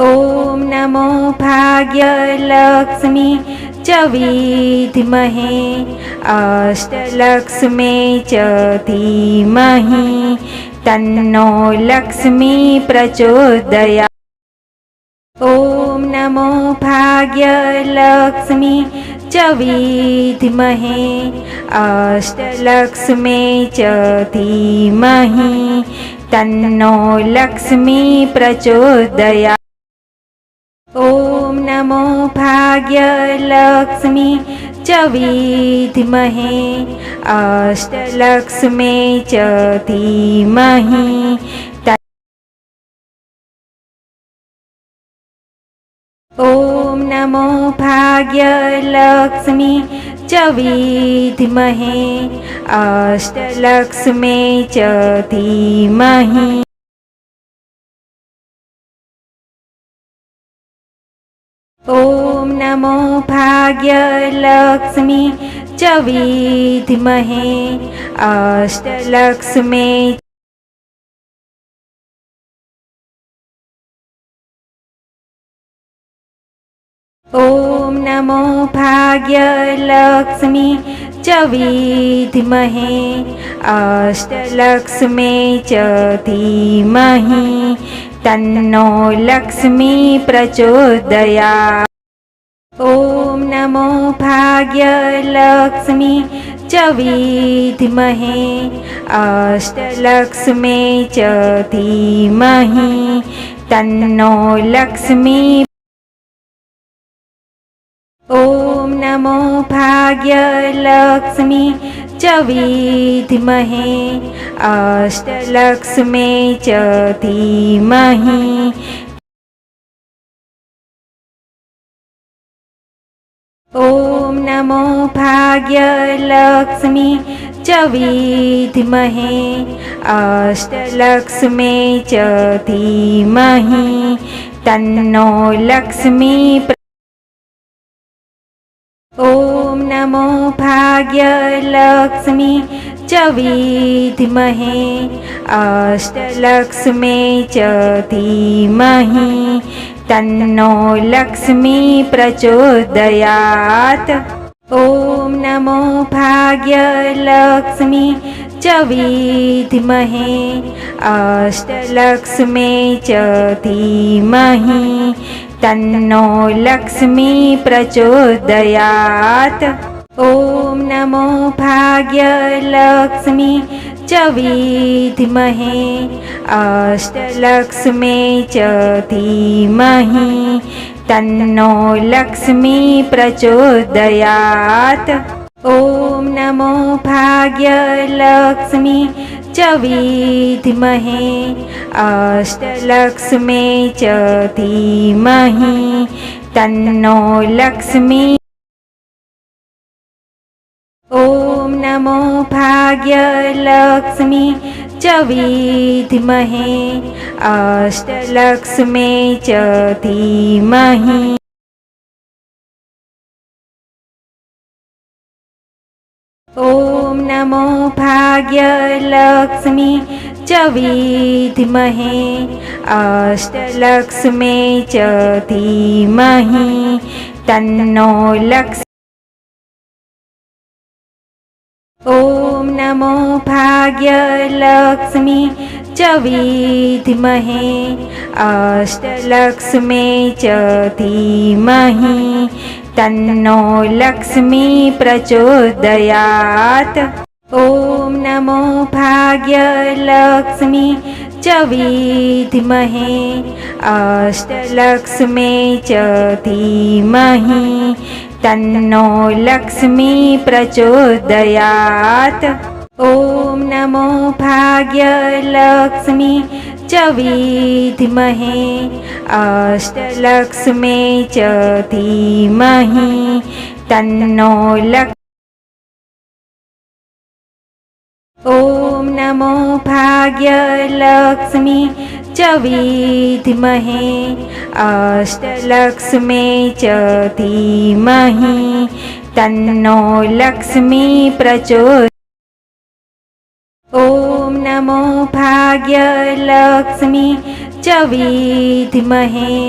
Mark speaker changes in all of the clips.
Speaker 1: ઓમ નમો ભાગ્ય લક્ષ્મી ચ વિધમહે અષ્ટલક્ષ્મે ચ ધીમહિ તન્નો લક્ષ્મી પ્રચોદયા. ઓમ નમો ભાગ્ય લક્ષ્મી ચ વિધમહે અષ્ટલક્ષ્મે ચ ધીમહિ તન્નો લક્ષ્મી પ્રચોદયા. નમો ભાગ્ય લક્ષ્મી ચ વિધમહે અષ્ટલક્ષ્મી ચ ધીમહી ઓમ નમો ભાગ્ય લક્ષ્મી ચ વિધમહે અષ્ટલક્ષ્મી ચ ધીમહી ॐ नमो भाग्यलक्ष्मी च विद्महे अष्टलक्ष्मे। ॐ नमो भाग्यलक्ष्मी च विद्महे अष्टलक्ष्मे च धीमहि तन्नो लक्ष्मी प्रचोदया ॐ नमो भाग्यलक्ष्मी च विद्महे अष्टलक्ष्मे च धीमहि तन्नो लक्ष्मी ॐ नमो भाग्यलक्ष्मी ચીધમહે અષ્ટલક્ષ્મે ચ ધીમહિ ઓમ નમો ભાગ્યલક્ષ્મી ચ વિધમહે અષ્ટલક્ષ્મે ચ ધીમહિ તન્નો લક્ષ્મી ઓમ નમો ભાગ્ય લક્ષ્મી ચ વિદ્મહે અષ્ટલક્ષ્મે ચ ધીમહિ તન્નો લક્ષ્મી પ્રચોદયાત. ઓમ નમો ભાગ્ય લક્ષ્મી ચ વિદ્મહે અષ્ટલક્ષ્મે ચ ધીમહિ तन्नो लक्ष्मी प्रचोदयात्। ॐ नमो भाग्यलक्ष्मी च विद्महे। अष्टलक्ष्मे च धीमहि। तन्नो लक्ष्मी प्रचोदयात्। ॐ नमो भाग्यलक्ष्मी च विद्महे अष्टलक्ष्मे च धीमहि तन्नो लक्ष्मी ॐ नमो भाग्यलक्ष्मी च विद्महे अष्टलक्ष्मे च धीमहि ॐ नमो भाग्यलक्ष्मी च विद्महे अष्टलक्ष्मे च धीमहि तन्नो लक्ष्मी ॐ नमो भाग्यलक्ष्मी च विद्महे अष्टलक्ष्मे च धीमहि तन्नो लक्ष्मी प्रचोदयात् ઓમ નમો ભાગ્ય લક્ષ્મી ચ વિધમહે અષ્ટલક્ષ્મી ચ ધીમહિ તન્નો લક્ષ્મી પ્રચોદયાત. ઓમ નમો ભાગ્ય લક્ષ્મી ચ વિધમહે અષ્ટલક્ષ્મી ચ ધીમહિ તન્નો લક્ષ્મી ઓમ નમો ભાગ્ય લક્ષ્મી ચ વિધમહે અષ્ટલક્ષ્મી ચ ધીમહી તન્નો લક્ષ્મી પ્રચોદ. ઓમ નમો ભાગ્ય લક્ષ્મી ચ વિધમહે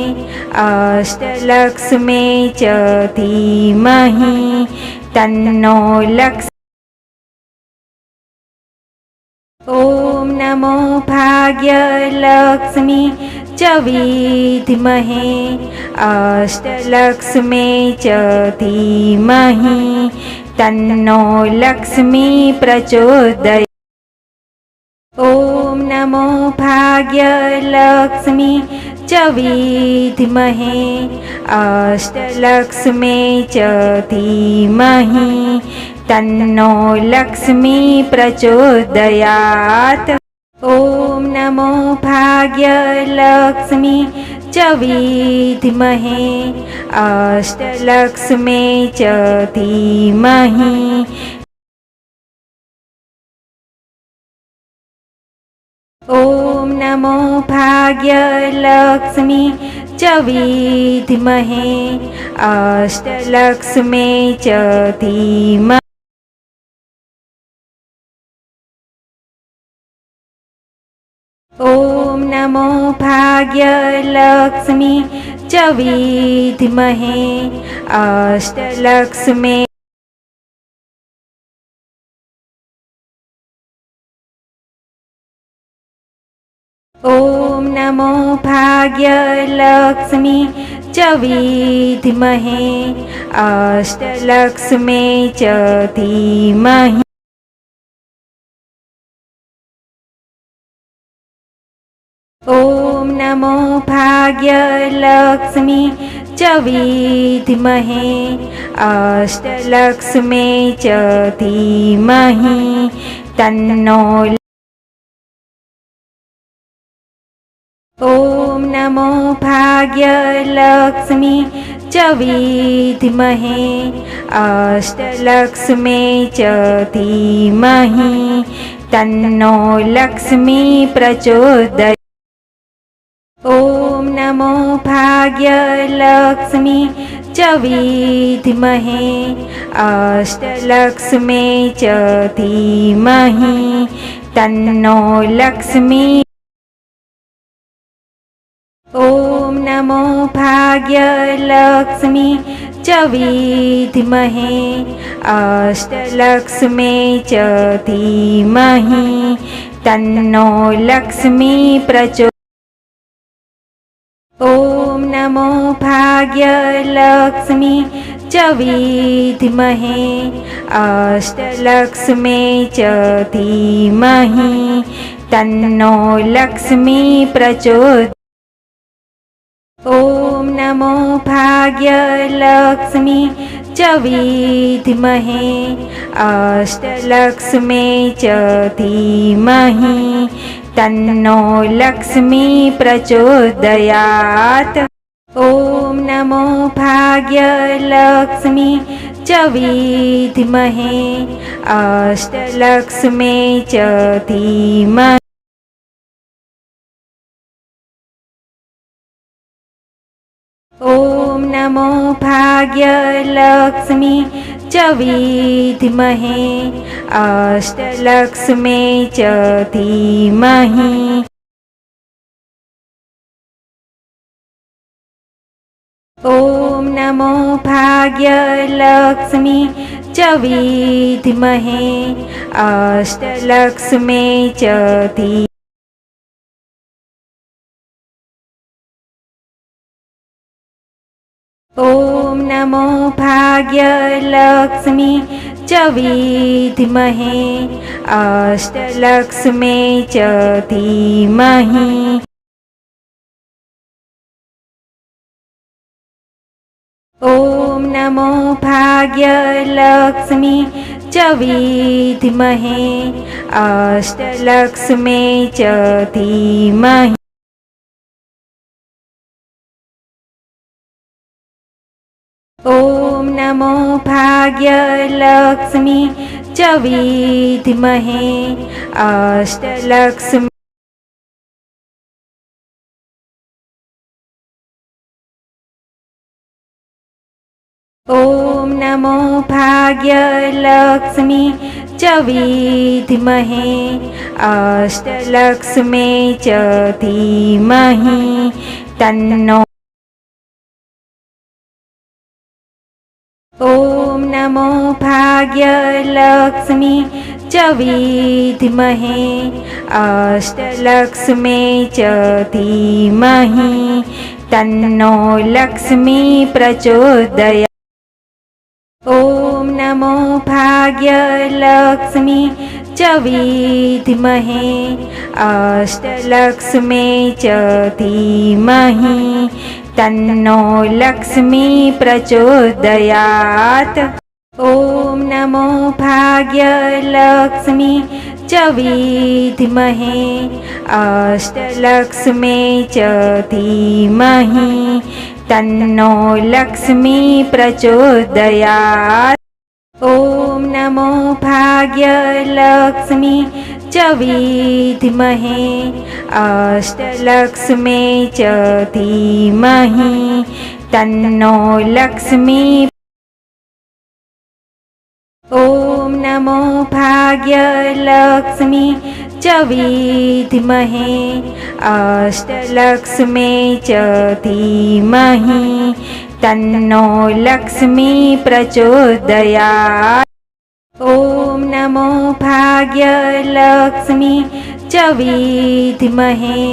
Speaker 1: અષ્ટલક્ષ્મી ચ ધીમહી તન્નો લક્ષ્મી ઓમ નમો ભાગ્ય લક્ષ્મી ચ વિદ્મહે અષ્ટલક્ષ્મી ચ ધીમહી તન્નો લક્ષ્મી પ્રચોદય. ઓમ નમો ભાગ્ય લક્ષ્મી ચ વિદ્મહે અષ્ટલક્ષ્મી ચ ધીમહી तन्नो लक्ष्मी प्रचोदयात् ॐ नमो भाग्यलक्ष्मी च विद्महे अष्टलक्ष्मी च धीमहि ॐ नमो भाग्यलक्ष्मी च विद्महे अष्टलक्ष्मी च धीमहि ઓમ નમો ભાગ્ય લક્ષ્મી ચવિધમહે અષ્ટલક્ષ્મે ઓમ નમો ભાગ્ય લક્ષ્મી ચવિધમહે અષ્ટલક્ષ્મે ચ ધીમહી ઓમ નમો ભાગ્ય લક્ષ્મી ચ વિધમહે અષ્ટલક્ષ્મે ચ ધીમહિ તન્નો ઓમ નમો ભાગ્ય લક્ષ્મી ચ વિધમહે અષ્ટલક્ષ્મે ચ ધીમહિ તન્નો લક્ષ્મી પ્રચોદય ઓમ નમો ભાગ્ય લક્ષ્મી ચ વિધમહે અષ્ટલક્ષ્મી ચ ધીમહિ તન્નો લક્ષ્મી. ઓમ નમો ભાગ્ય લક્ષ્મી ચ વિધમહે અષ્ટલક્ષ્મી ચ ધીમહિ તન્નો લક્ષ્મી પ્રચો નમો ભાગ્ય લક્ષ્મી ચ વિધમહે અષ્ટલક્ષ્મી ચ ધીમહી તન્નો લક્ષ્મી પ્રચોદ ઓમ નમો ભાગ્ય લક્ષ્મી ચ વિધમહે અષ્ટલક્ષ્મી ચ ધીમહી તન્નો લક્ષ્મી પ્રચોદયાત ઓમ નમો ભાગ્ય લક્ષ્મી ચ વિધમહે અષ્ટલક્ષ્મે ચ ધીમહે ઓમ નમો ભાગ્ય લક્ષ્મી ચ વિધમહે અષ્ટલક્ષ્મે ચ ધીમહી ॐ नमो भाग्यलक्ष्मी च विद्महे अष्टलक्ष्मी च धी ॐ नमो भाग्यलक्ष्मी च विद्महे अष्टलक्ष्मी च धीमहि ઓમ નમો ભાગ્ય લક્ષ્મી ચ વિધમહે અષ્ટલક્ષ્મે ચ ધીમહી ઓમ નમો ભાગ્ય લક્ષ્મી ચ વિધમહે અષ્ટલક્ષ્મી ઓમ નમો ભાગ્ય લક્ષ્મી ચ વિધમહે અષ્ટલક્ષ્મે ચ ધીમહિ તન્નો ઓમ નમો ભાગ્ય લક્ષ્મી ચ વિધમહે અષ્ટલક્ષ્મે ચ ધીમહિ તન્નો લક્ષ્મી પ્રચોદયા. ઓમ નમો ભાગ્ય લક્ષ્મી ચ વિધમહે અષ્ટલક્ષ્મી ચ ધીમહિ તન્નો લક્ષ્મી પ્રચોદયાત. ઓમ નમો ભાગ્ય લક્ષ્મી ચ વિધમહે અષ્ટલક્ષ્મી ચ ધીમહિ તન્નો લક્ષ્મી પ્રચોદયા ઓમ નમો ભાગ્ય લક્ષ્મી ચ વિધમહે અષ્ટલક્ષ્મે ચ ધીમહિ તન્નો લક્ષ્મી ઓમ નમો ભાગ્ય લક્ષ્મી च विद्महे अष्टलक्ष्मे च धीमहि तन्नो लक्ष्मी प्रचोदयात् ॐ नमो भाग्यलक्ष्मी च विद्महे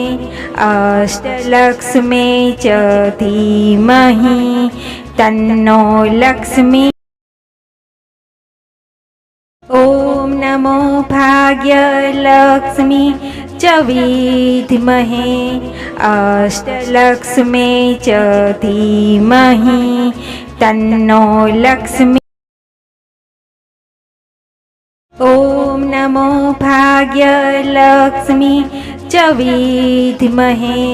Speaker 1: अष्टलक्ष्मे च धीमहि तन्नो लक्ष्मी ॐ નમો ભાગ્ય લક્ષ્મી ચ વિધમહે અષ્ટલક્ષ્મે ચ ધીમહિ તન્નો લક્ષ્મી ઓમ નમો ભાગ્ય લક્ષ્મી ચ વિધમહે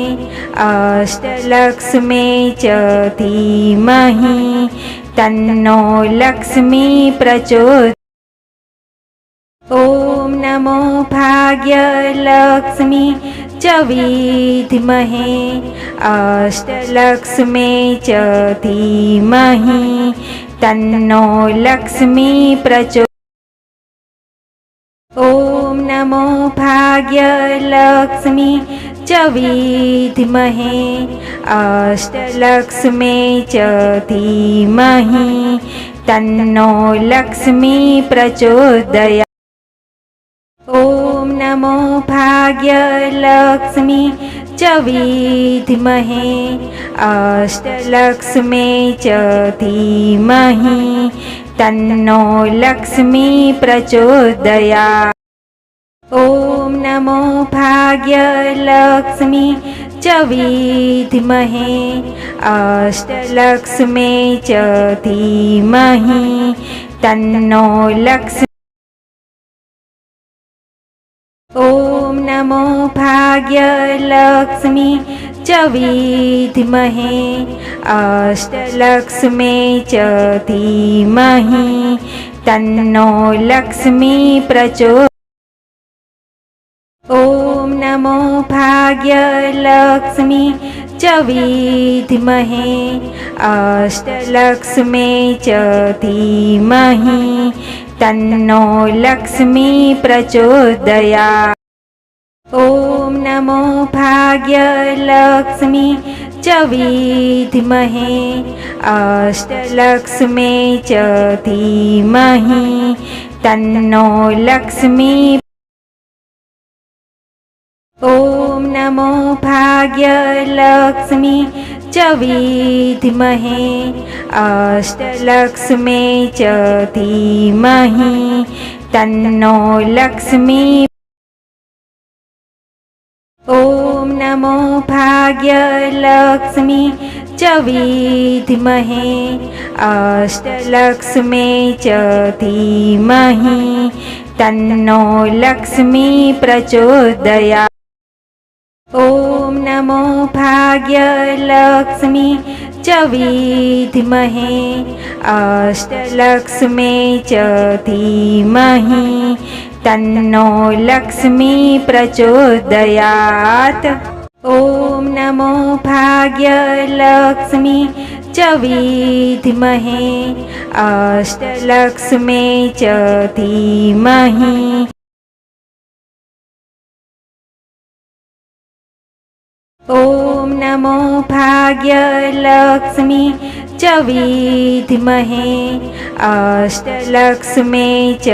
Speaker 1: અષ્ટલક્ષ્મે ચ ધીમહિ તન્નો લક્ષ્મી પ્રચોદ ઓમ નમો ભાગ્ય લક્ષ્મી ચ વિધમહે અષ્ટલક્ષ્મી ચ ધીમહિ તન્નો લક્ષ્મી પ્રચો ઓમ નમો ભાગ્ય લક્ષ્મી ચ વિધમહે અષ્ટલક્ષ્મી ચ ધીમહિ તન્નો લક્ષ્મી પ્રચોદયા ઓમ નમો ભાગ્ય લક્ષ્મી ચ વિધમહે, અષ્ટલક્ષ્મી ચ ધીમહી, તન્નો લક્ષ્મી પ્રચોદયા. ઓમ નમો ભાગ્ય લક્ષ્મી ચ વિધમહે, અષ્ટલક્ષ્મી ચ ધીમહી, તન્નો લક્ષ્મી નમો ભાગ્ય લક્ષ્મી ચ વિદ્મહે અષ્ટલક્ષ્મી ચ ધીમહિ તન્નો લક્ષ્મી પ્રચો ઓમ નમો ભાગ્ય લક્ષ્મી ચ વિદ્મહે અષ્ટલક્ષ્મી ચ ધીમહિ તન્નો લક્ષ્મી પ્રચોદયા ઓમ નમો ભાગ્ય લક્ષ્મી ચ વિધમહે અષ્ટલક્ષ્મી ચ ધીમહી તન્નો લક્ષ્મી. ઓમ નમો ભાગ્ય લક્ષ્મી ચ વિધમહે અષ્ટલક્ષ્મી ચ ધીમહી તન્નો લક્ષ્મી ઓમ નમો ભાગ્ય લક્ષ્મી ચ વિધમહે અષ્ટલક્ષ્મી ચ ધીમહિ તન્નો લક્ષ્મી પ્રચોદયા. ઓમ નમો ભાગ્ય લક્ષ્મી ચ વિધમહે અષ્ટલક્ષ્મી ચ ધીમહિ તન્નો લક્ષ્મી પ્રચોદયાત ઓમ નમો ભાગ્ય લક્ષ્મી ચ વિધમહે અષ્ટલક્ષ્મે ચ ધીમહી ઓમ નમો ભાગ્ય લક્ષ્મી च विद्महे अष्टलक्ष्मे च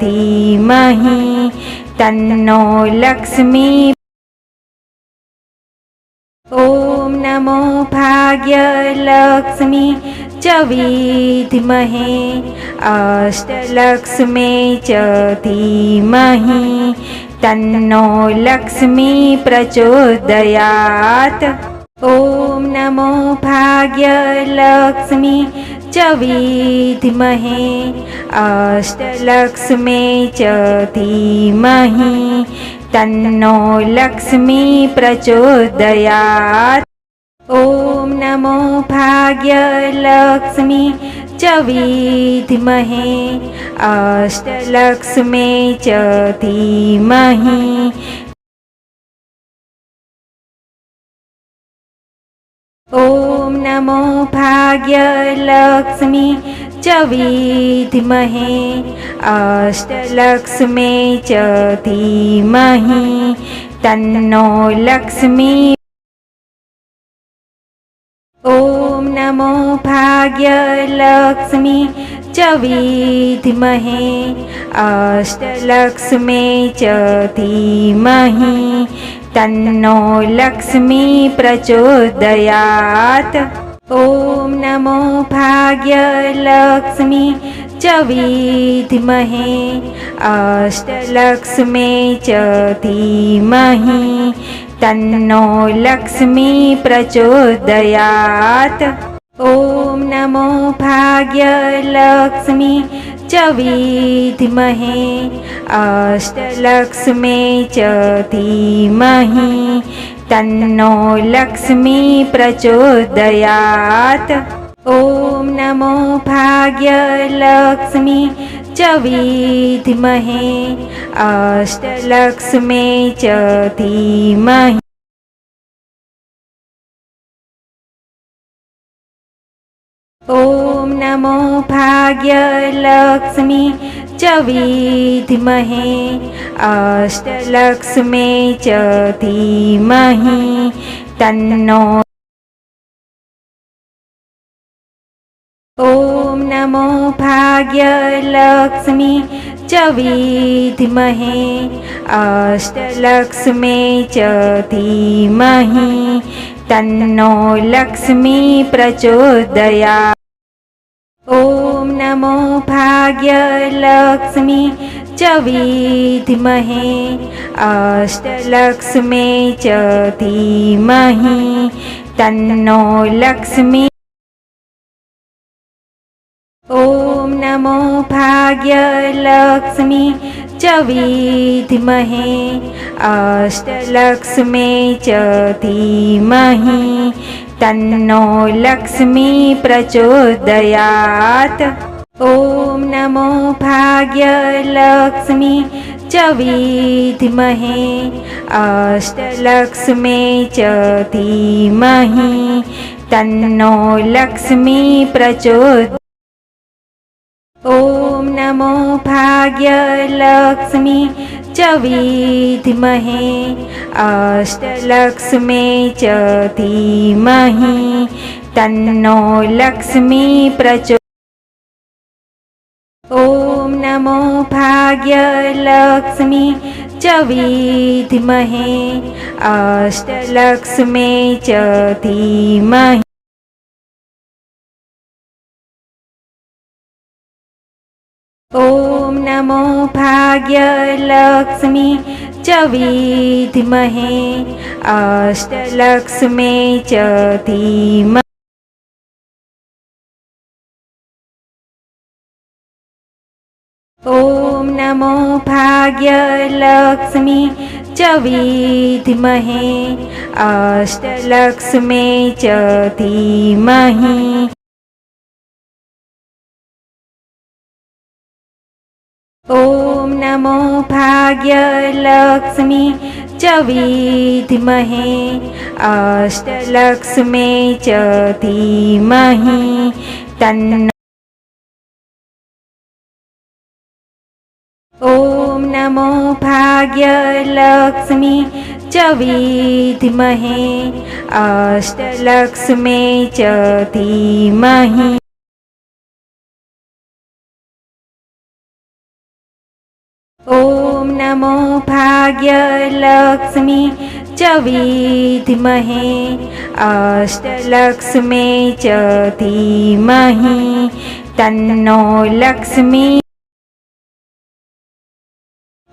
Speaker 1: धीमहि तन्नो लक्ष्मी ॐ नमो भाग्यलक्ष्मी च विद्महे अष्टलक्ष्मे च धीमहि तन्नो लक्ष्मी प्रचोदयात् ઓમ નમો ભાગ્ય લક્ષ્મી ચ વિધમહે અષ્ટલક્ષ્મી ચ ધીમહી તન્નો લક્ષ્મી પ્રચોદયાત ઓમ નમો ભાગ્ય લક્ષ્મી ચ વિધમહે અષ્ટલક્ષ્મી ચ ઓમ નમો ભાગ્ય લક્ષ્મી ચ વિદ્મહે અષ્ટલક્ષ્મે ચ ધીમહિ તન્નો લક્ષ્મી ઓમ નમો ભાગ્ય લક્ષ્મી ચ વિદ્મહે અષ્ટલક્ષ્મે ચ ધીમહિ तन्नो लक्ष्मी प्रचोदयात्। ॐ नमो भाग्यलक्ष्मी च विद्महे। अष्टलक्ष्मे च धीमहि। तन्नो लक्ष्मी प्रचोदयात्। ॐ नमो भाग्यलक्ष्मी च विद्महे अष्टलक्ष्मे च धीमहि तन्नो लक्ष्मी प्रचोदयात् ॐ नमो भाग्यलक्ष्मी च विद्महे अष्टलक्ष्मे च धीमहि ॐ नमो भाग्यलक्ष्मी च विद्महे अष्टलक्ष्मे च धीमहि तन्नो ॐ नमो भाग्यलक्ष्मी च विद्महे अष्टलक्ष्मे च धीमहि तन्नो लक्ष्मी ઓમ નમો ભાગ્ય લક્ષ્મી ચ વિધમહે અષ્ટલક્ષ્મી ચ ધીમહી તન્નો લક્ષ્મી. ઓમ નમો ભાગ્ય લક્ષ્મી ચ વિધમહે અષ્ટલક્ષ્મી ચ ધીમહી तन्नो लक्ष्मी प्रचोदयात् ॐ नमो भाग्यलक्ष्मी च विद्महे अष्टलक्ष्मे च धीमहि तन्नो लक्ष्मी प्रचोद ॐ नमो भाग्यलक्ष्मी च विद्महे अष्टलक्ष्मे च धीमहि तन्नो लक्ष्मी प्रचो ॐ नमो भाग्यलक्ष्मी च विद्महे अष्टलक्ष्मे च धीमहि ॐ नमो भाग्यलक्ष्मी च विद्महे अष्टलक्ष्मे च धीमहि ॐ नमो भाग्यलक्ष्मी च विद्महे अष्टलक्ष्मे च धीमहि ઓમ નમો ભાગ્ય લક્ષ્મી ચ વિદ્મહે અષ્ટલક્ષ્મે ચ ધીમહિ તન્ન ઓમ નમો ભાગ્ય લક્ષ્મી ચ વિદ્મહે અષ્ટલક્ષ્મે ચ ધીમહિ ઓમ નમો ભાગ્ય લક્ષ્મી ચ વિધમહે અષ્ટલક્ષ્મી ચ ધીમહિ તન્નો લક્ષ્મી.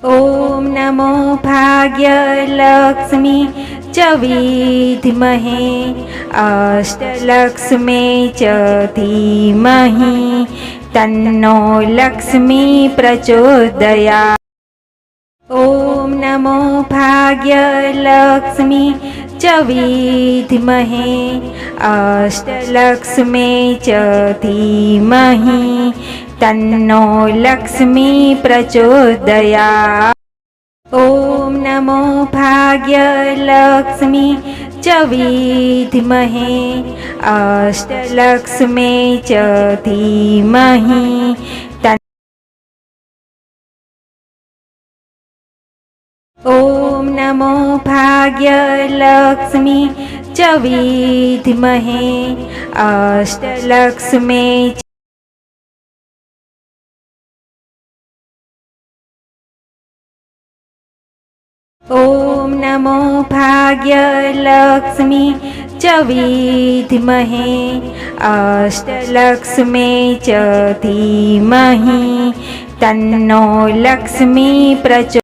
Speaker 1: ઓમ નમો ભાગ્ય લક્ષ્મી ચ વિધમહે અષ્ટલક્ષ્મી ચ ધીમહિ તન્નો લક્ષ્મી પ્રચોદયા. ઓમ નમો ભાગ્ય લક્ષ્મી ચ વિધમહે અષ્ટલક્ષ્મી ચ ધીમહિ તન્નો લક્ષ્મી પ્રચોદયા ઓમ નમો ભાગ્ય લક્ષ્મી ચ વિધમહે અષ્ટલક્ષ્મી ચ નમો ભાગ્ય લક્ષ્મી ચ વિધમહે અષ્ટલક્ષ્મે ઓમ નમો ભાગ્ય લક્ષ્મી ચ વિધમહે અષ્ટલક્ષ્મે ચ ધીમહી તન્નો લક્ષ્મી પ્રચો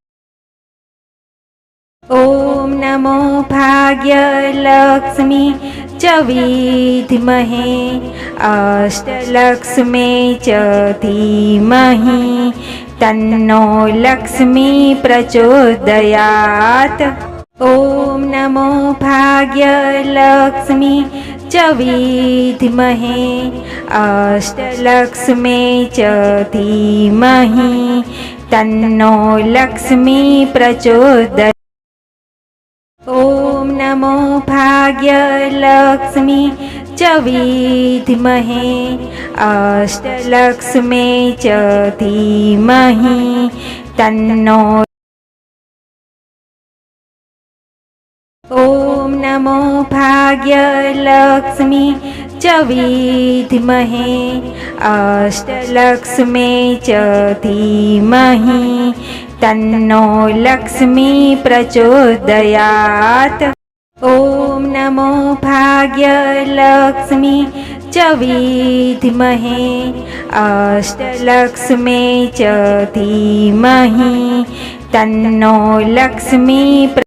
Speaker 1: ઓમ નમો ભાગ્ય લક્ષ્મી ચ વિધમહે અષ્ટલક્ષ્મી ચ ધીમહી, તન્નો લક્ષ્મી પ્રચોદયાત. ઓમ નમો ભાગ્ય લક્ષ્મી ચ વિધમહે અષ્ટલક્ષ્મી ચ ધીમહી, તન્નો લક્ષ્મી પ્રચોદયાત નમો ભાગ્ય લક્ષ્મી ચ વિદ્મહે અષ્ટલક્ષ્મે ચ ધીમહિ તન્નો ઓમ નમો ભાગ્ય લક્ષ્મી ચ વિદ્મહે અષ્ટલક્ષ્મે ચ ધીમહિ તન્નો લક્ષ્મી પ્રચોદયાત. ઓમ નમો ભાગ્ય લક્ષ્મી ચ વિધમહે અષ્ટલક્ષ્મે ચ ધીમહિ તન્નો લક્ષ્મી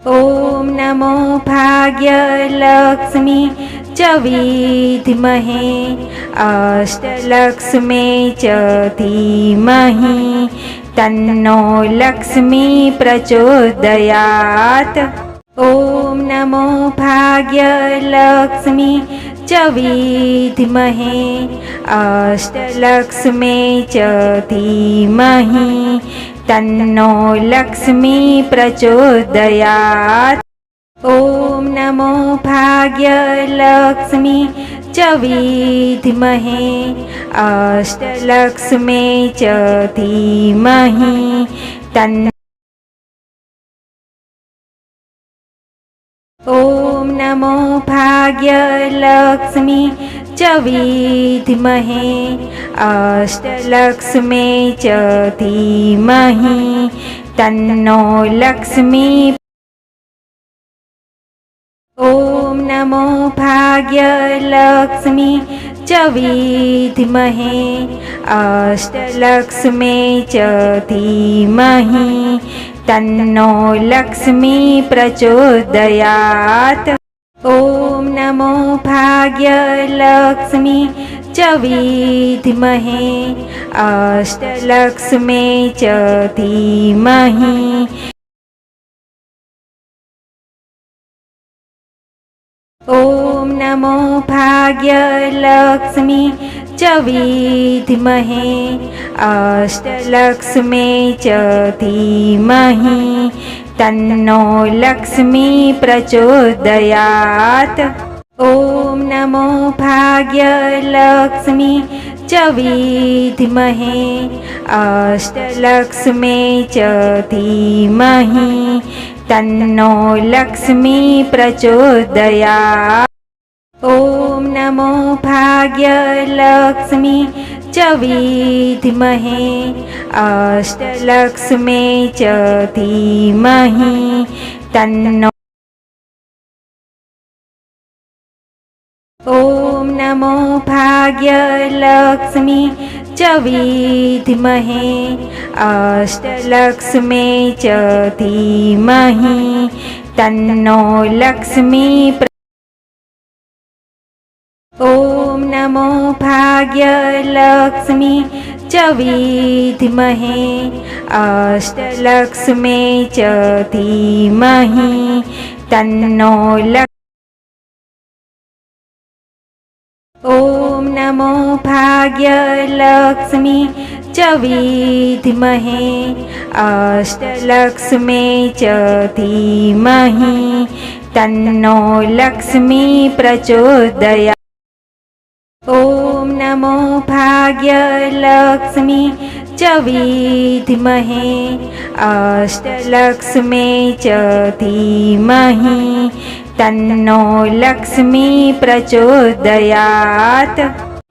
Speaker 1: ઓમ નમો ભાગ્ય લક્ષ્મી ચ વિધમહે અષ્ટલક્ષ્મે ચ ધીમહિ તન્નો લક્ષ્મી પ્રચોદયાત ઓમ નમો ભાગ્ય લક્ષ્મી ચ વિધમહે અષ્ટલક્ષ્મે ચ ધીમહિ તન્નો લક્ષ્મી પ્રચોદયાત ઓમ નમો ભાગ્ય લક્ષ્મી च विद्महे अष्टलक्ष्मे च धीमहि तन् ॐ नमो भाग्यलक्ष्मी च विद्महे अष्टलक्ष्मे च धीमहि तन्नो लक्ष्मी ઓમ નમો ભાગ્ય લક્ષ્મી ચ વિધમહે અષ્ટલક્ષ્મી ચ ધીમહી તન્નો લક્ષ્મી પ્રચોદયાત. ઓમ નમો ભાગ્ય લક્ષ્મી ચ વિધમહે અષ્ટલક્ષ્મી ચ ધીમહી ઓમ નમો ભાગ્ય લક્ષ્મી ચ વિધમહે અષ્ટલક્ષ્મી ચ ધીમહિ તન્નો લક્ષ્મી પ્રચોદયાત. ઓમ નમો ભાગ્ય લક્ષ્મી ચ વિધમહે અષ્ટલક્ષ્મી ચ ધીમહિ તન્નો લક્ષ્મી પ્રચોદયા ઓમ નમો ભાગ્ય લક્ષ્મી ચ વિધમહે અષ્ટલક્ષ્મી ચ ધીમહી તન્નો ઓમ નમો ભાગ્ય લક્ષ્મી च विद्महे अष्टलक्ष्मे च धीमहि तन्नो लक्ष्मी प्र- ॐ नमो भाग्यलक्ष्मी च विद्महे अष्टलक्ष्मे च धीमहि तन्नो ઓમ નમો ભાગ્ય લક્ષ્મી ચ વિદ્મહે અષ્ટલક્ષ્મી ચ ધીમહી તન્નો લક્ષ્મી પ્રચોદયા. ઓમ નમો ભાગ્ય લક્ષ્મી ચ વિદ્મહે અષ્ટલક્ષ્મી ચ ધીમહી તન્નો લક્ષ્મી પ્રચોદયાત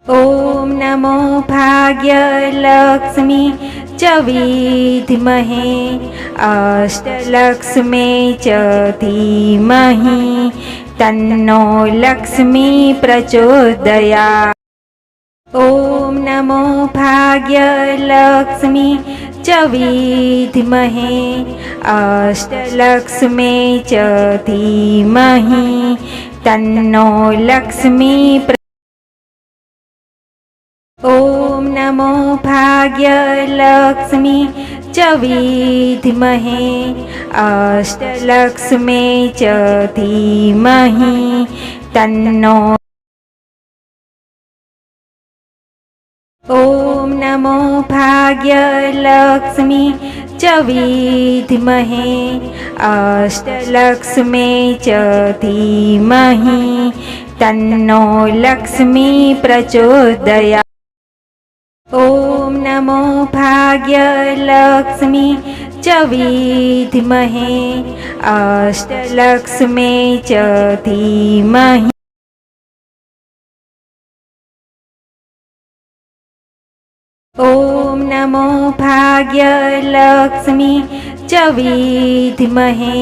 Speaker 1: ઓમ નમો ભાગ્ય લક્ષ્મી ચ વિદ્મહે અષ્ટલક્ષ્મે ચ ધીમહિ તન્નો લક્ષ્મી પ્રચોદયા ઓમ નમો ભાગ્ય લક્ષ્મી च विद्महे अष्टलक्ष्मे च धीमहि तन्नो लक्ष्मी प्र- ॐ नमो भाग्यलक्ष्मी च विद्महे अष्टलक्ष्मे च धीमहि तन्नो ઓમ નમો ભાગ્ય લક્ષ્મી ચ વિધમહે અષ્ટલક્ષ્મી ચ ધીમહિ તન્નો લક્ષ્મી પ્રચોદયા. ઓમ નમો ભાગ્ય લક્ષ્મી ચ વિધમહે અષ્ટલક્ષ્મી ચ ધીમહિ નમો ભાગ્ય લક્ષ્મી ચ વિધમહે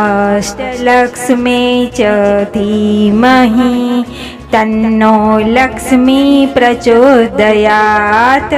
Speaker 1: અષ્ટલક્ષ્મી ચ ધીમહિ તન્નો લક્ષ્મી પ્રચોદયાત